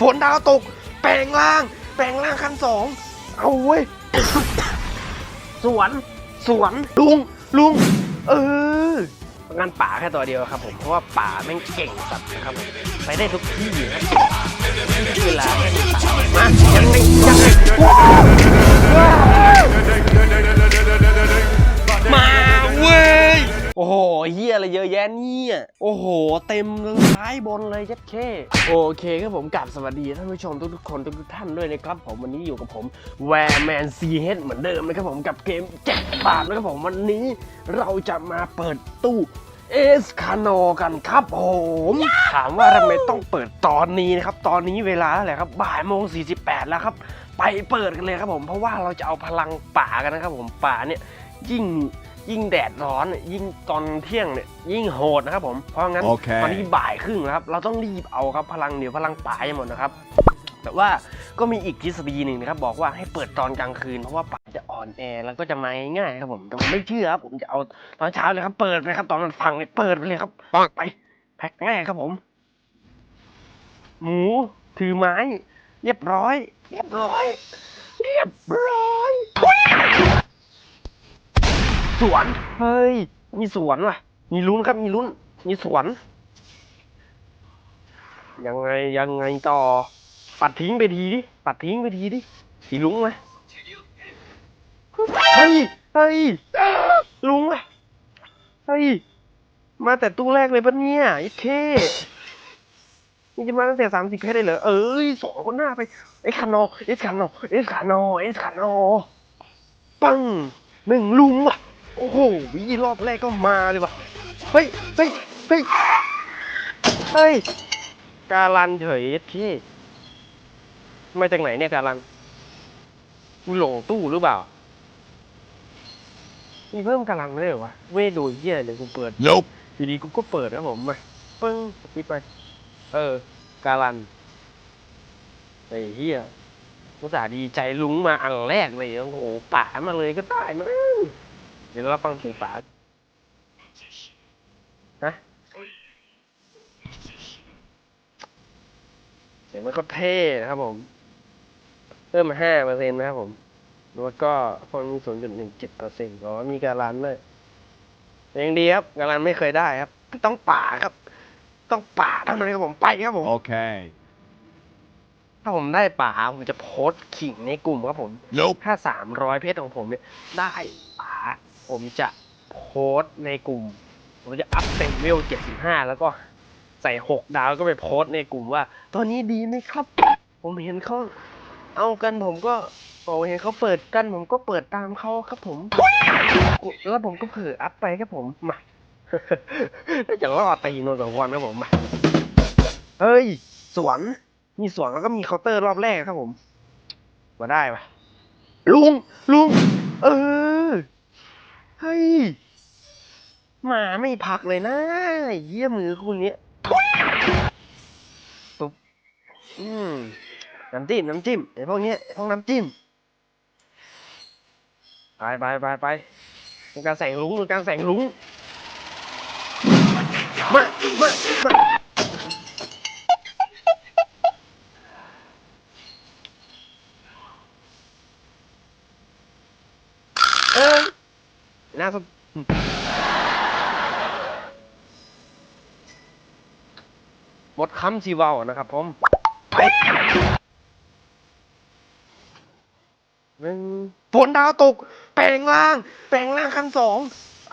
ฝนดาวตก แปลงร่าง แปลงร่างขั้นสอง เอาเว้ย สวน สวน ลุง ลุง เอองานป่าแค่ตัวเดียวครับผม เพราะว่าป่าแม่งเก่งสัตว์นะครับผม ไปได้ทุกที่นะเวลาแค่มีป่ามายังไงยังไงว้าวว้าวมาเว้ย โอ้โหเฮียอะไรเยอะแยะเนี่ย โอ้โห เต็มซ้ายบนเลยเจ็ดเค โอเคครับผมกลับสวัสดีท่านผู้ชมทุกๆคนทุกๆท่านด้วยนะครับผมวันนี้อยู่กับผมแวร์แมนซีเฮดเหมือนเดิมนะครับผมกับเกมแจ็คบาทนะครับผมวันนี้เราจะมาเปิดตู้เอสคาโนกันครับผม ถามว่าทำไมต้องเปิดตอนนี้นะครับ ตอนนี้เวลาเท่าไรครับบ่ายโมง48 แล้วครับ ไปเปิดกันเลยครับผม เพราะว่าเราจะเอาพลังป่ากันนะครับผมป่าเนี่ยยิ่ง ยิ่งแดดร้อนเนี่ยยิ่งตอนเที่ยงเนี่ยยิ่งโหดนะครับผมเพราะงั้นโอเคตอนนี้บ่ายครึ่งแล้วครับเราต้องรีบเอาครับพลังเดี๋ยวพลังป่าจะหมดนะครับแต่ว่าก็มีอีกทฤษฎีหนึ่งนะครับบอกว่าให้เปิดตอนกลางคืนเพราะว่าป่าจะอ่อนแอแล้วก็จะมาง่ายๆครับผมแต่ผมไม่เชื่อครับผมจะเอาตอนเช้าเลยครับเปิดเลยครับ ตอนมันฟังเลยเปิดไปเลยครับปังไปแพ็คง่ายครับผม หมูถือไม้ เรียบร้อย เรียบร้อย เรียบร้อย สวน เฮ้ย มีสวนว่ะ มีลุ้นครับ มีลุ้น มีสวน ยังไงยังไงต่อ ปัดทิ้งไปทีดิ ปัดทิ้งไปทีดิ สีลุงไหมเฮ้ย เฮ้ย ลุงไหมเฮ้ย มาแต่ตู้แรกเลยปะเนี่ยไอ้เท่นี่จะมาตั้งแต่สามสิบเพชรได้เหรอ เอ้ยสองคนหน้าไป เอสคานอเอสคานอเอสคานอเอสคานอปังหนึ่งลุงว่ะ โอ้โหวิรอบแรกก็มาเลยว่ะเฮ้ยเฮ้ยเฮ้ยเฮ้ยการันเฉยพี่มาจากไหนเนี่ยการันกูหลงตู้หรือเปล่า มีเพิ่มการันไม่ได้เหรอวะเว้ยดูเยี่ยเลยกูเปิด Nope. ทีนี้กูก็เปิดนะผมมาปึ้งปิดไป เออ การันไอ้เฮียภาษาห์ดีใจลุงมาอันแรกเลยโอ้โหป่ามาเลยก็ได้มั้ง เดี๋ยวเราฟังเสียงป่าฮะเสียงมันก็เท่นะครับผมเพิ่มมาห้าเปอร์เซ็นต์นะครับผมแล้วก็คนมีศูนย์จุดหนึ่งเจ็ดเปอร์เซ็นต์อ๋อมีการันด้วยยังดีครับกำลังไม่เคยได้ครับ ต้องป่าครับ ต้องป่าเท่านั้นครับผมไปครับผม Okay. ถ้าผมได้ป่าผมจะโพสต์ขิงในกลุ่มครับผม Nope. ถ้าสามร้อยเพชรของผมเนี่ยได้ป่า ผมจะโพสต์ในกลุ่ม ผมจะอัพเต็มเวลเจ็ดสิบห้าแล้วก็ใส่หกดาวก็ไปโพสต์ในกลุ่มว่า ตอนนี้ดีไหมครับ ผมเห็นเขาเอากันผมก็ผมเห็นเขาเปิดกัน ผมก็เปิดตามเขาครับผม แล้วผมก็เผลออัพไปครับผมมาแล้วจะล่อตีนนท์สองวันครับผมมาเฮ้ย สวน มีสวนแล้วก็มีเคาน์เตอร์รอบแรกครับผมมาได้ปะลุงลุงเออ เฮ้ยมาไม่พักเลยนะเยี่ยมือคุณเนี้ยปุ๊บอืมน้ำจิ้มน้ำจิ้มไอ้พวกเนี้ยพวกน้ำจิ้มไปไปไปไปการแสงลุ้งการแสงลุ้งมามามา เออน่าสน หมดคำสีวาวนะครับผมไปหนึ่งฝนดาวตก แปลงร่าง แปลงร่างขั้นสอง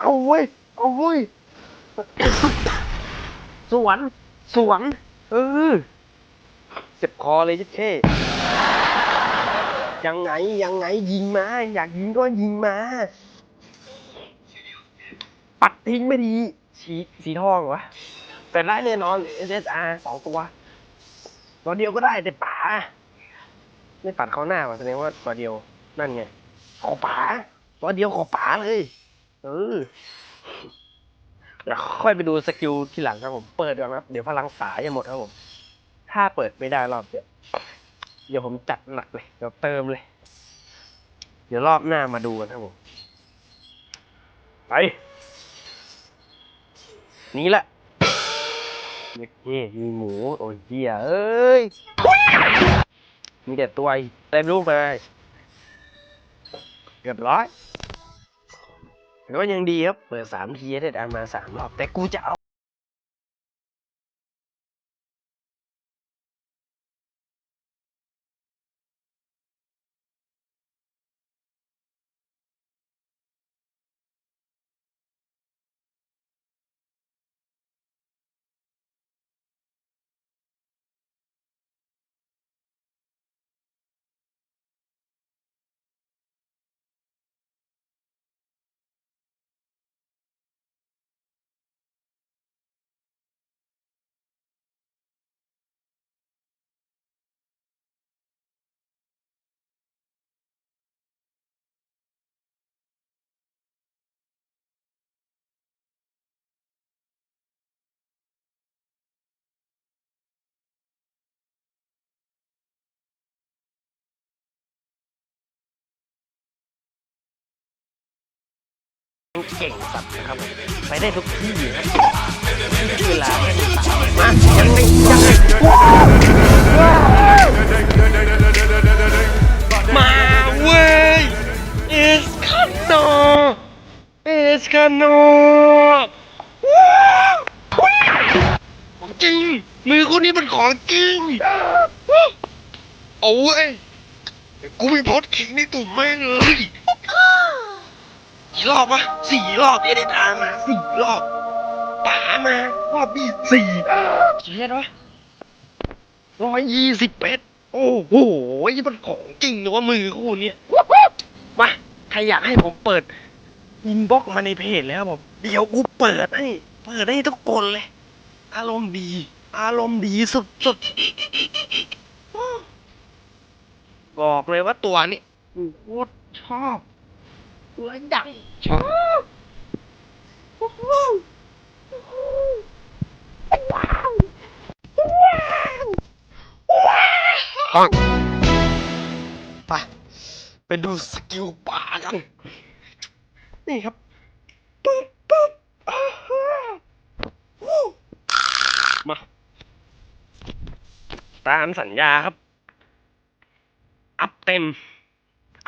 เอาเว้ย เอาเว้ย สวน สวน เออ เจ็บคอเลยจิ๊เท่ยังไง ยังไงยิงมา อยากยิงก็ยิงมา ปัดทิ้งไม่ดี สีสีทองเหรอวะแต่ได้แน่นอน SSR สองตัวตัวเดียวก็ได้แต่ป๋าไม่ปัดเข้าหน้าว่ะแสดงว่าตัวเดียวนั่นไงขอป๋าตัวเดียวขอป๋าเลย เออเดี๋ยวค่อยไปดูสกิลทีหลังครับผมเปิดก่อนครับเดี๋ยวพลังป๋าจะหมดครับผม ถ้าเปิดไม่ได้รอบเดียวเดี๋ยวผมจัดหนักเลยเดี๋ยวเติมเลย เดี๋ยวรอบหน้ามาดูกันครับผม ไป นี่แหละเย้มีหมู โอ้ยเหี้ยเอ้ย มีแต่ตัวเต็มลูกเลยเกือบร้อยแต่ก็ยังดีครับ เปิดสามทีได้ดันมาสามรอบ แต่กูจะเอา เก่งสัตว์นะครับผมไปได้ทุกที่นะเวลาไม่มีสาวมายังไงยังไงมาเว้ยเอสคาโนเอสคาโนของจริง มือคนนี้เป็นของจริงเอาเว้ยกูมีพอดคิงในตุ่มแม่งเลย กี่รอบวะสี่รอบเอเดนอามาสี่รอบป๋ามารอบนี้สี่เชียดวะร้อยยี่สิบเป็ดโอ้โหมันของจริงนะว่ามือคู่เนี้ยมาใครอยากให้ผมเปิดอินบ็อกมาในเพจแล้วผมเดี๋ยวกูเปิดให้ เปิดให้ทุกคนเลย อารมณ์ดี อารมณ์ดีสุดๆบอกเลยว่าตัวนี้กูโคตรชอบ ตัวดังชอบปังไปไปดูสกิลป่ากัน นี่ครับปึ๊บปึ๊บอ่าฮะวู้มา ตามสัญญาครับ อัพเต็ม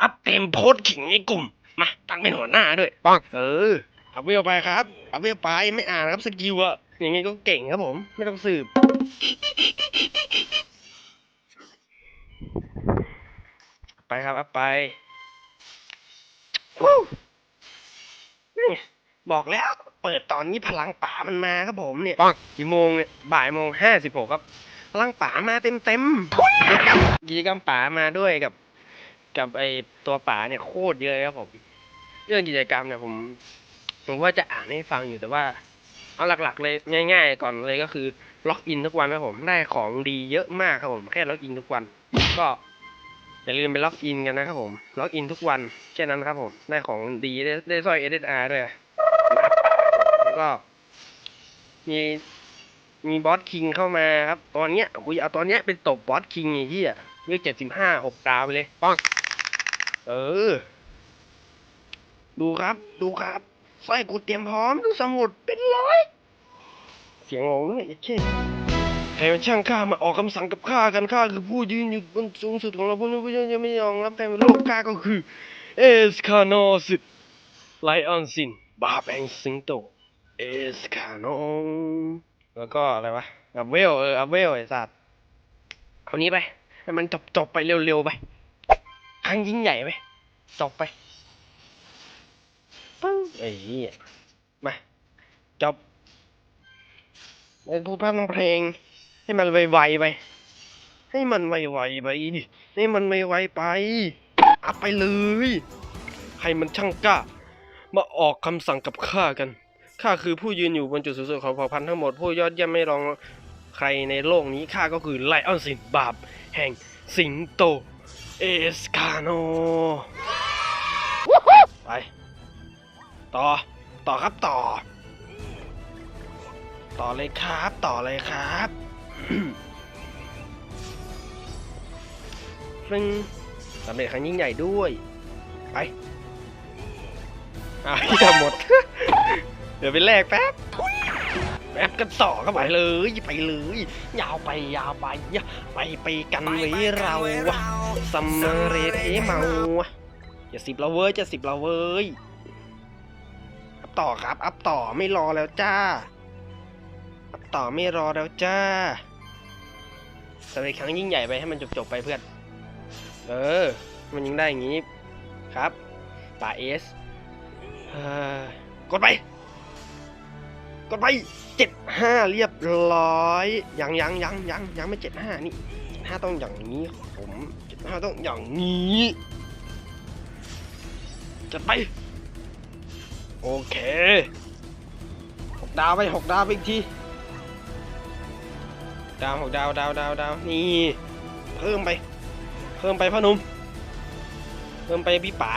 อัพเต็มโพสต์ขิงในกลุ่ม มาตั้งเป็นหัวหน้าด้วยปังเอออัพเวลไปครับอัพเวลไปไม่อ่านครับสกิลอะยังไงก็เก่งครับผม ไม่ต้องสืบ ไปครับอัพไปวู้นี่บอกแล้วเปิดตอนนี้พลังป่ามันมาครับผมเนี่ยปังกี่โมงเนี่ยบ่ายโมงห้าสิบหกครับ พลังป่ามาเต็มเต็มๆกิจกรรมป่ามาด้วยกับ กับไอตัวป่าเนี่ยโคตรเยอะเลยครับผม เรื่องกิจกรรมเนี่ยผม ผมว่าจะอ่านให้ฟังอยู่แต่ว่า เอาหลักๆ เลยง่าย ๆ ก่อนเลยก็คือ ล็อกอินทุกวันครับผมได้ของดีเยอะมากครับผมแค่ล็อกอินทุกวัน ก็อย่าลืมไปล็อกอินกันนะครับผม ล็อกอินทุกวันแค่นั้นครับผม ได้ของดีได้ได้สร้อย SSR ด้วยแล้วก็ มีมีบอสคิงเข้ามาครับ ตอนเนี้ยกูจะเอาตอนเนี้ยเป็นตบบอสคิงไอ้ที่อะเรียกเจ็ดสิบห้าหกดาวไปเลยป้อง เออ ดูครับ ดูครับสร้อยกูเตรียมพร้อมดูสมุดเป็นร้อย เสียงงงด้วยเช่ใครมันช่างข้ามาออกคำสั่งกับข้ากันข้าคือผู้ยืนอยู่บนสูงสุดของเราผู้นี้ผู้ยืนยังไม่ยอมรับใครเป็นโลกข้าก็คือ เอสคาโนสิไลออนซินบาแบงสิงโตเอสคาโนแล้วก็อะไรวะอัพเวลเอออัพเวลไอ้สัตว์เอานี้ไปให้มันจบจบไปเร็วๆไป ครั้งยิ่งใหญ่ไปจบไป ไอ้เหี้ยมาจบไอ้พูดภาพทางเพลง ให้มันไวๆไป ให้มันไวๆไปให้มันไวๆไปอัพไปเลยใครมันช่างกล้า มาออกคำสั่งกับข้ากันข้าคือผู้ยืนอยู่บนจุดสูงสุดของเผ่าพันธุ์ทั้งหมดผู้ยอดเยี่ยมไม่รองใครในโลกนี้ข้าก็คือไลออนสินบาปแห่งสิงโต เอสคาโน ไป ต่อ ต่อครับต่อ ต่อเลยครับ ต่อเลยครับซึ่งสำเร็จครั้งยิ่งใหญ่ด้วย ไปอะอย่าหมด เดี๋ยวไปแลกแป๊บไปแอปกันต่อเข้าไปเลยไปเลยยาวไปยาวไปไปไปกันเลยเราซัมเมอร์เรเทเมาจะสิบเราเว้ยจะสิบเราเว้ยอัพ ต่อครับ อัพต่อไม่รอแล้วจ้า อัพต่อไม่รอแล้วจ้าสำเร็จครั้งยิ่งใหญ่ไปให้มันจบๆไปเพื่อน เออ มันยิงได้อย่างนี้ ครับป่าเอสเออกดไป กดไปเจ็ดห้าเรียบร้อยยังยังยังยังยังไม่เจ็ดห้านี่ห้าต้องอย่างนี้ผมเจ็ดห้าต้องอย่างนี้จัดไป โอเคหกดาวไปหกดาวไปอีกทีดาวหกดาวดาวดาวดาวนี่ เพิ่มไป เพิ่มไปพ่อหนุ่มเพิ่มไปพี่ป๋า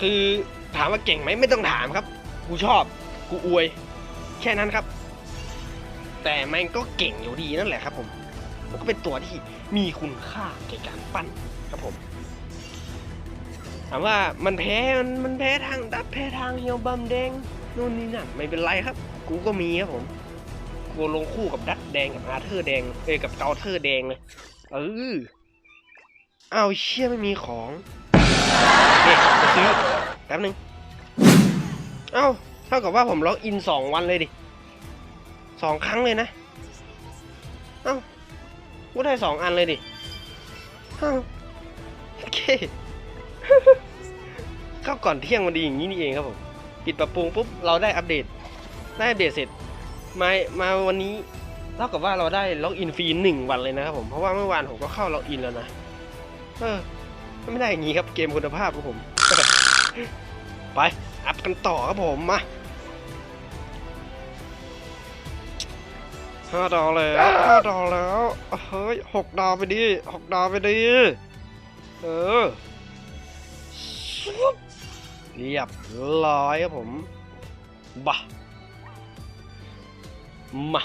คือถามว่าเก่งไหมไม่ต้องถามครับ กูชอบ กูอวย แค่นั้นครับ แต่มันก็เก่งอยู่ดีนั่นแหละครับผมมันก็เป็นตัวที่มีคุณค่าแก่การปั้นครับผม ถามว่ามันแพ้มันมันแพ้ทางดับแพ้ทางเฮียวบัมแดงนู่นนี่นั่นไม่เป็นไรครับ กูก็มีครับผมกูลงคู่กับดัดแดงกับอาเธอร์แดงเอ้ยกับเกาเทอร์แดงเลยเออเอาเชี่ยไม่มีของเอ๊ะจะซื้อแป๊บนึงเอ้าเท่ากับว่าผมล็อกอินสองวันเลยดิสองครั้งเลยนะเอ้ากูได้สองอันเลยดิเอ้าโอเค เข้าก่อนเที่ยงมันดีอย่างนี้นี่เองครับผมปิดปรับปรุงปุ๊บเราได้อัปเดต ได้อัปเดตเสร็จมามาวันนี้เท่ากับว่าเราได้ล็อกอินฟรีหนึ่งวันเลยนะครับผมเพราะว่าเมื่อวานผมก็เข้าล็อกอินแล้วนะเออไม่ได้อย่างนี้ครับเกมคุณภาพครับผม ไปอัพกันต่อครับผมมาห้าดาวแล้วห้าดาวแล้วเฮ้ยหกดาวไปดิหกดาวไปดิเออ เรียบร้อยครับผมบ้ามา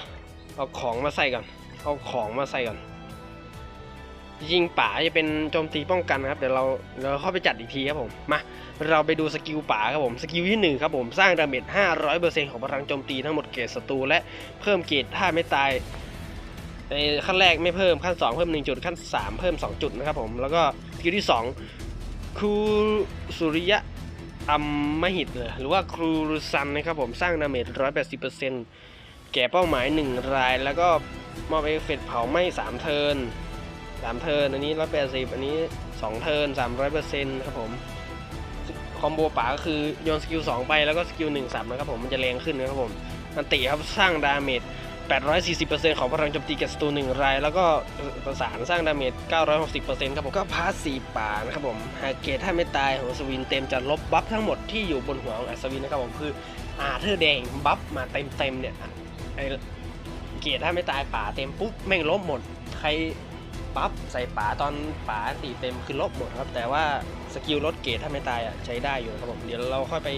เอาของมาใส่ก่อน เอาของมาใส่ก่อน ยิงป่าจะเป็นโจมตีป้องกันนะครับ เดี๋ยวเราเราเข้าไปจัดอีกทีครับผม มา เราไปดูสกิลป่าครับผม สกิลที่ 1 ครับผม สร้างดาเมจ 500%ของพลังโจมตีทั้งหมดเกรดศัตรูและเพิ่มเกรดถ้าไม่ตายในขั้นแรกไม่เพิ่มขั้น 2 เพิ่ม 1 จุดขั้น 3 เพิ่ม 2 จุดนะครับผม แล้วก็สกิลที่ 2 ครูสุริยะอัมมหิตเลยหรือว่าครูรุซันนะครับผมสร้างดาเมจ180%แก่เป้าหมาย 1 ราย แล้วก็มอบเอฟเฟกต์เผาไหม้3เทิร์น3เทิร์นอันนี้ 180 อันนี้ 2 เทิร์น300%ครับผมคอมโบป่าก็คือโยนสกิล2ไปแล้วก็สกิล1สับนะครับผมมันจะแรงขึ้นนะครับผมอันติครับสร้างดาเมจ 840%ของพลังโจมตีแก่ศัตรู1ราย แล้วก็ประสานสร้างดาเมจ 960%ครับผม ก็พาสีป่านะครับผม หากเกตถ้าไม่ตายของอัศวินเต็มจะลบบัฟทั้งหมดที่อยู่บนหัวของอัศวินนะครับผม คืออาเธอร์แดงบัฟมาเต็มๆเนี่ยไอเกตถ้าไม่ตายป่าเต็มปุ๊บแม่งลบหมด ใครบัฟใส่ป่าตอนป่าตีเต็มคือลบหมดครับ แต่ว่าสกิลลดเกตถ้าไม่ตายอะใช้ได้อยู่ครับผม เดี๋ยวเราค่อยไป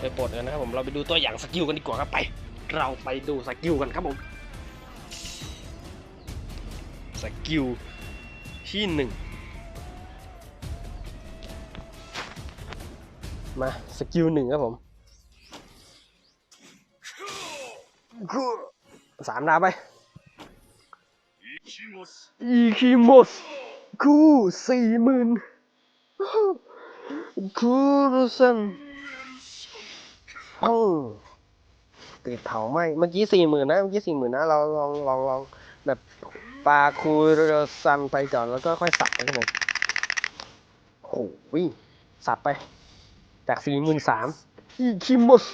ไปปลดกันนะครับผม เราไปดูตัวอย่างสกิลกันดีกว่าครับไป เราไปดูสกิลกันครับผมสกิลที่หนึ่งมาสกิลหนึ่งครับผมสามดาวไปอีคิโมสคูสี่หมื่นคูรุสันโอ้ เติดเผาไหม้เมื่อกี้สี่หมื่นนะเมื่อกี้สี่หมื่นนะเราลองลองลองแบบปลาคูเรซันไปก่อนแล้วก็ค่อยสับไปกันโอ้หสับไป จากสี่หมื่นสามอีคิมุส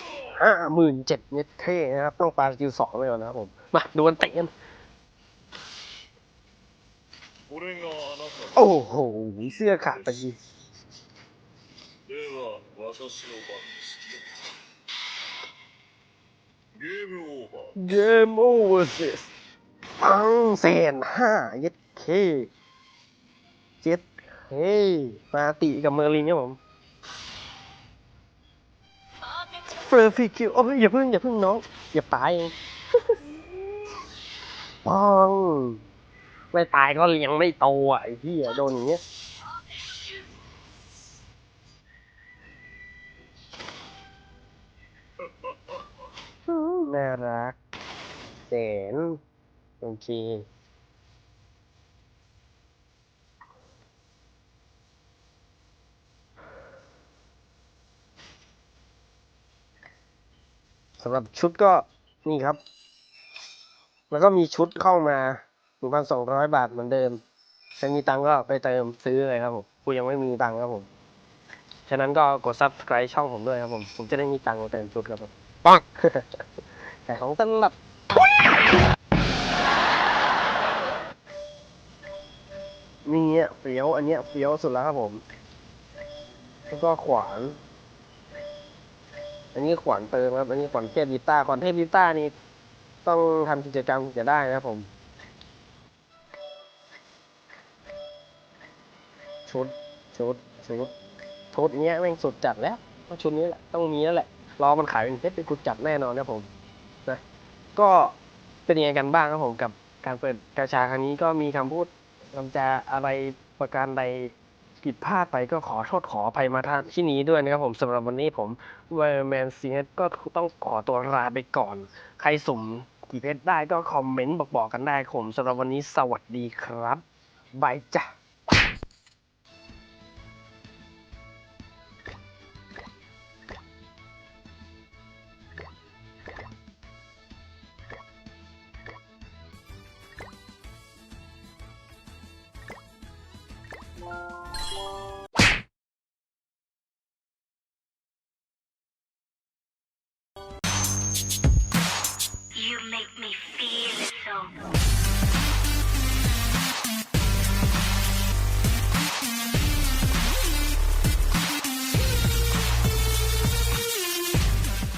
ห้าหมื่นเจ็ดเมตรเท่นะครับ ต้องปลาจิวสองไปก่อนนะครับผม มาดวลเตะกันโอ้โหเสื้อขาดไปที เกมโอเวอร์ซิสปังแสนห้าเย็ดเคเจ็ดเฮ้มาติกับเมอร์ลินครับผมเฟอร์ฟิคิวโอ้ยอย่าเพิ่งอย่าเพิ่งน้อง อย่าตายเองปังไม่ตายก็ยังไม่โตอะไอ้ที่โดนอย่างเงี้ย น่ารักแสนโอเคสำหรับชุดก็นี่ครับ แล้วก็มีชุดเข้ามาหนึ่งพันสองร้อยบาทเหมือนเดิมใครมีตังก็ไปเติมซื้อเลยครับผมกูยังไม่มีตังครับผม ฉะนั้นก็กด subscribe ช่องผมด้วยครับผม ผมจะได้มีตังค์มาเติมชุดครับผมปัง แต่ของตลับนี่อะเฟี้ยวอันเนี้ยเฟี้ยวสุดแล้วครับผม แล้วก็ขวาน อันนี้ขวานเติมครับ อันนี้ขวานเทพดิต้าขวานเทพดิต้านี่ต้องทำกิจกรรมถึงจะได้นะครับผมชุดชุดชุดชุดเนี้ยแม่งสุดจัดแล้วต้องชุดนี้แหละต้องมีแล้วแหละรอมันขายเป็นเพชรเป็นกุดจัดแน่นอนครับผม นะก็เป็นยังไงกันบ้างครับผมกับการเปิดกาชาครั้งนี้ก็มีคำพูดคำจาอะไรประการใดผิดพลาดไปก็ขอโทษขออภัยมาท่านที่นี้ด้วยนะครับผมสำหรับวันนี้ผมเวอร์แมนซีก็ต้องขอตัวลาไปก่อน ใครสุ่มกี่เพชรได้ก็คอมเมนต์บอกๆกันได้ครับผมสำหรับวันนี้สวัสดีครับบายจ้ะ